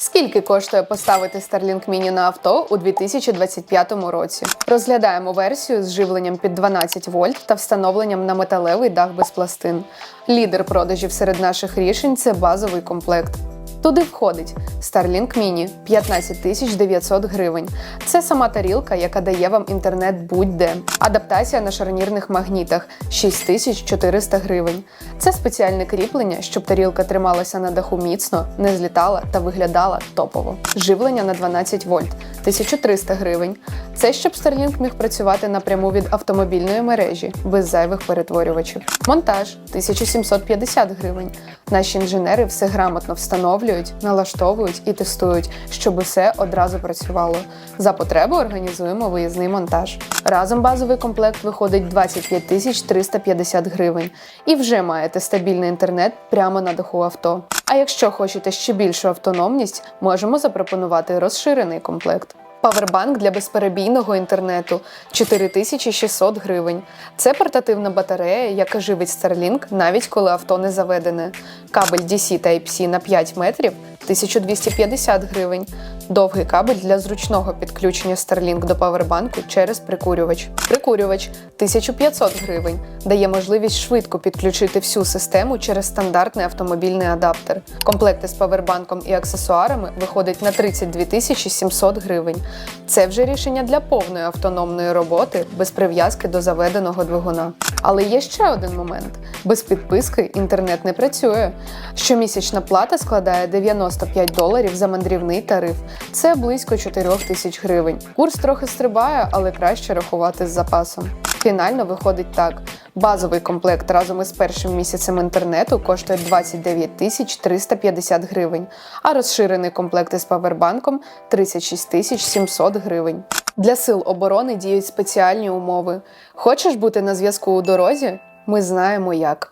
Скільки коштує поставити Starlink Mini на авто у 2025 році? Розглядаємо версію з живленням під 12 вольт та встановленням на металевий дах без пластин. Лідер продажів серед наших рішень це базовий комплект. Туди входить Starlink Mini 15 900 гривень. Це сама тарілка, яка дає вам інтернет будь-де. Адаптація на шарнірних магнітах 6400 гривень. Це спеціальне кріплення, щоб тарілка трималася на даху міцно, не злітала та виглядала топово. Живлення на 12 вольт 1300 гривень. Це щоб Starlink міг працювати напряму від автомобільної мережі без зайвих перетворювачів. Монтаж 1750 гривень. Наші інженери все грамотно встановлюють, налаштовують і тестують, щоб усе одразу працювало. За потреби організуємо виїзний монтаж. Разом базовий комплект виходить 25 тисяч 350 гривень. І вже маєте стабільний інтернет прямо на даху авто. А якщо хочете ще більшу автономність, можемо запропонувати розширений комплект. Павербанк для безперебійного інтернету 4600 гривень. Це портативна батарея, яка живить Starlink навіть коли авто не заведене. Кабель DC Type-C на 5 метрів 1250 гривень. Довгий кабель для зручного підключення Starlink до павербанку через прикурювач. Прикурювач 1500 гривень. Дає можливість швидко підключити всю систему через стандартний автомобільний адаптер. Комплекти з павербанком і аксесуарами виходить на 32 700 гривень. Це вже рішення для повної автономної роботи без прив'язки до заведеного двигуна. Але є ще один момент: без підписки інтернет не працює. Щомісячна плата складає 95 доларів за мандрівний тариф. Це близько 4 тисяч гривень. Курс трохи стрибає, але краще рахувати з запасом. Фінально виходить так: базовий комплект разом із першим місяцем інтернету коштує 29 тисяч 350 гривень, а розширений комплект із павербанком 36 тисяч 700 гривень. Для сил оборони діють спеціальні умови. Хочеш бути на зв'язку у дорозі? Ми знаємо як.